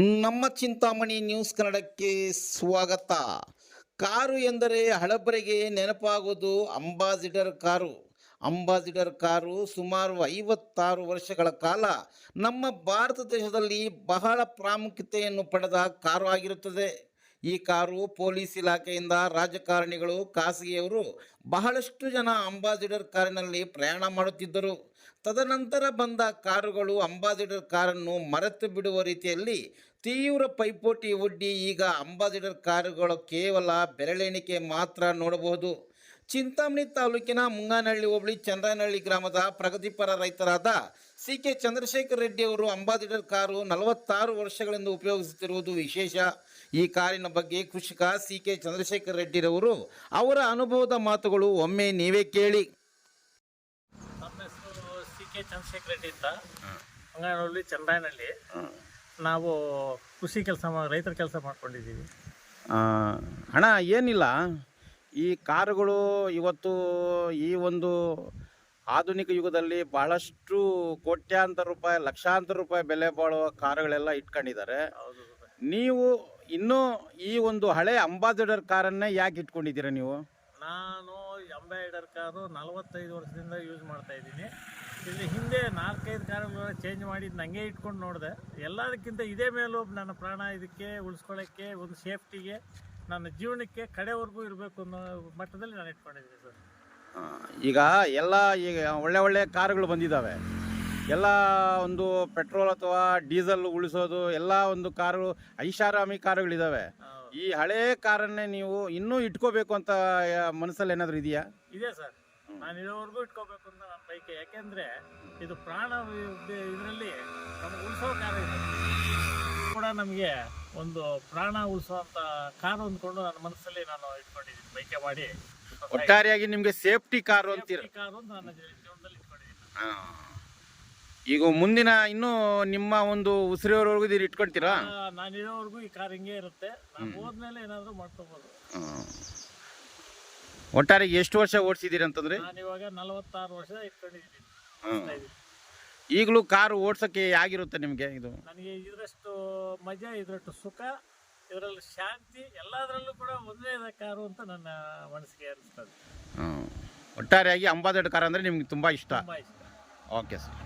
ನಮ್ಮ ಚಿಂತಾಮಣಿ ನ್ಯೂಸ್ ಕನ್ನಡಕ್ಕೆ ಸ್ವಾಗತ. ಕಾರು ಎಂದರೆ ಹಳಬರಿಗೆ ನೆನಪಾಗುವುದು ಅಂಬಾಸಿಡರ್ ಕಾರು. ಅಂಬಾಸಿಡರ್ ಕಾರು ಸುಮಾರು ಐವತ್ತಾರು ವರ್ಷಗಳ ಕಾಲ ನಮ್ಮ ಭಾರತ ದೇಶದಲ್ಲಿ ಬಹಳ ಪ್ರಾಮುಖ್ಯತೆಯನ್ನು ಪಡೆದ ಕಾರು ಆಗಿರುತ್ತದೆ. ಈ ಕಾರು ಪೊಲೀಸ್ ಇಲಾಖೆಯಿಂದ ರಾಜಕಾರಣಿಗಳು, ಖಾಸಗಿಯವರು ಬಹಳಷ್ಟು ಜನ ಅಂಬಾಸಿಡರ್ ಕಾರಿನಲ್ಲಿ ಪ್ರಯಾಣ ಮಾಡುತ್ತಿದ್ದರು. ತದನಂತರ ಬಂದ ಕಾರುಗಳು ಅಂಬಾಸಿಡರ್ ಕಾರನ್ನು ಮರೆತು ಬಿಡುವ ರೀತಿಯಲ್ಲಿ ತೀವ್ರ ಪೈಪೋಟಿ ಒಡ್ಡಿ ಈಗ ಅಂಬಾಸಿಡರ್ ಕಾರುಗಳು ಕೇವಲ ಬೆರಳೆಣಿಕೆ ಮಾತ್ರ ನೋಡಬಹುದು. ಚಿಂತಾಮಣಿ ತಾಲೂಕಿನ ಮುಂಗಾನಹಳ್ಳಿ ಹೋಬಳಿ ಚಂದ್ರನಹಳ್ಳಿ ಗ್ರಾಮದ ಪ್ರಗತಿಪರ ರೈತರಾದ ಸಿ ಕೆ ಚಂದ್ರಶೇಖರ್ ರೆಡ್ಡಿ ಅವರು ಅಂಬಾಸಿಡರ್ ಕಾರು ನಲವತ್ತಾರು ವರ್ಷಗಳಿಂದ ಉಪಯೋಗಿಸುತ್ತಿರುವುದು ವಿಶೇಷ. ಈ ಕಾರಿನ ಬಗ್ಗೆ ಕೃಷಿಕ ಸಿ ಕೆ ಚಂದ್ರಶೇಖರ್ ರೆಡ್ಡಿರವರು ಅವರ ಅನುಭವದ ಮಾತುಗಳು ಒಮ್ಮೆ ನೀವೇ ಕೇಳಿ. ಕೆ ಚಂದ್ರಶೇಖರ್ ರೆಡ್ಡಿ ಅಂತ ಅಂಗನಹಳ್ಳಿ ಚಂದ್ರಾಯನಹಳ್ಳಿ ನಾವು ಕೃಷಿ ಕೆಲಸ ರೈತರ ಕೆಲಸ ಮಾಡ್ಕೊಂಡಿದ್ದೀವಿ. ಹಣ ಏನಿಲ್ಲ. ಈ ಕಾರುಗಳು ಇವತ್ತು ಈ ಒಂದು ಆಧುನಿಕ ಯುಗದಲ್ಲಿ ಬಹಳಷ್ಟು ಕೋಟ್ಯಾಂತರ ರೂಪಾಯಿ ಲಕ್ಷಾಂತರ ರೂಪಾಯಿ ಬೆಲೆ ಬಾಳುವ ಕಾರುಗಳೆಲ್ಲ ಇಟ್ಕೊಂಡಿದ್ದಾರೆ. ನೀವು ಇನ್ನೂ ಈ ಒಂದು ಹಳೆ ಅಂಬಾಸಿಡರ್ ಕಾರನ್ನೇ ಯಾಕೆ ಇಟ್ಕೊಂಡಿದ್ದೀರಾ ನೀವು? ನಾನು ಅಂಬಾಸಿಡರ್ ಕಾರು ನಲವತ್ತೈದು ವರ್ಷದಿಂದ ಯೂಸ್ ಮಾಡ್ತಾ ಇದ್ದೀನಿ. ಇಲ್ಲಿ ಹಿಂದೆ ನಾಲ್ಕೈದು ಕಾರುಗಳು ಚೇಂಜ್ ಮಾಡಿ ನಂಗೆ ಇಟ್ಕೊಂಡು ನೋಡಿದೆ. ಎಲ್ಲದಕ್ಕಿಂತ ಇದೇ ಮೇಲೂ ನನ್ನ ಪ್ರಾಣ ಇದಕ್ಕೆ ಉಳಿಸ್ಕೊಳ್ಳೋಕ್ಕೆ ಒಂದು ಸೇಫ್ಟಿಗೆ ನನ್ನ ಜೀವನಕ್ಕೆ ಕಡೆವರೆಗೂ ಇರಬೇಕು ಅನ್ನೋ ಮಟ್ಟದಲ್ಲಿ ನಾನು ಇಟ್ಕೊಂಡಿದ್ದೀನಿ ಸರ್. ಈಗ ಎಲ್ಲ ಈಗ ಒಳ್ಳೆ ಒಳ್ಳೆ ಕಾರುಗಳು ಬಂದಿದ್ದಾವೆ. ಎಲ್ಲ ಒಂದು ಪೆಟ್ರೋಲ್ ಅಥವಾ ಡೀಸೆಲ್ ಉಳಿಸೋದು ಎಲ್ಲ ಒಂದು ಕಾರು ಐಷಾರಾಮಿ ಕಾರುಗಳಿದ್ದಾವೆ. ಈ ಹಳೆ ಕಾರನ್ನೇ ನೀವು ಇನ್ನೂ ಇಟ್ಕೋಬೇಕು ಅಂತ ಮನಸ್ಸಲ್ಲಿ ಏನಾದರೂ ಇದೆಯಾ? ಇದೆ ಸರ್. ನಾನು ಇರೋವರೆಗೂ ಇಟ್ಕೋಬೇಕು ಅಂತ ನನ್ನ ಬೈಕೆ ಯಾಕೆಂದ್ರೆ ಇದು ಪ್ರಾಣ ಇದರಲ್ಲಿ ನಮ್ಗೆ ಉಳಿಸೋ ಕಾರ ಇದೆ. ಕೂಡ ನಮಗೆ ಒಂದು ಪ್ರಾಣ ಉಳಿಸುವಂತ ಕಾರು ಅಂದ್ಕೊಂಡು ನನ್ನ ಮನಸ್ಸಲ್ಲಿ ನಾನು ಇಟ್ಕೊಂಡಿದ್ದೀನಿ ಬೈಕೆ ಮಾಡಿ. ಒಟ್ಟಾರೆಯಾಗಿ ನಿಮಗೆ ಸೇಫ್ಟಿ ಕಾರು ಅಂತೀರ? ಕಾರು ಅಂತ ನನ್ನ ಜೀ- ಜೀವನದಲ್ಲಿ ಇಟ್ಕೊಂಡಿದ್ದೀನಿ. ಈಗ ಮುಂದಿನ ಇನ್ನೂ ನಿಮ್ಮ ಒಂದು ಉಸಿರಿಯವರೆಗೂ ಇದು ಇಟ್ಕೊಳ್ತೀರಾ ನಾನಿರೋವರೆಗೂ ನಾನು ಇರೋವರೆಗೂ ಈ ಕಾರ್ ಹಿಂಗೆ ಇರುತ್ತೆ. ನಾನು ಹೋದ್ಮೇಲೆ ಏನಾದರೂ ಮಾಡ್ಕೋಬೋದು. ಒಟ್ಟಾರೆ ಎಷ್ಟು ವರ್ಷ ಓಡಿಸಿದ್ದೀರಿ ಅಂತಂದ್ರೆ? ನಾನು ಇವಾಗ ನಲವತ್ತಾರು ವರ್ಷ ಇಟ್ಕೊಂಡಿದ್ದೀನಿ. ಈಗಲೂ ಕಾರು ಓಡ್ಸೋಕ್ಕೆ ಆಗಿರುತ್ತೆ ನಿಮಗೆ ಇದು? ನನಗೆ ಇದರಷ್ಟು ಮಜಾ ಇದರಷ್ಟು ಸುಖ ಇದರಲ್ಲಿ ಶಾಂತಿ ಎಲ್ಲದರಲ್ಲೂ ಕೂಡ ಒಂದೇ ಕಾರು ಅಂತ ನನ್ನ ಮನಸ್ಸಿಗೆ ಅನಿಸ್ತದೆ. ಒಟ್ಟಾರೆಯಾಗಿ ಅಂಬಾದೆಡ್ ಕಾರ್ ಅಂದರೆ ನಿಮ್ಗೆ ತುಂಬ ಇಷ್ಟ? ತುಂಬ ಇಷ್ಟ. Okay sir.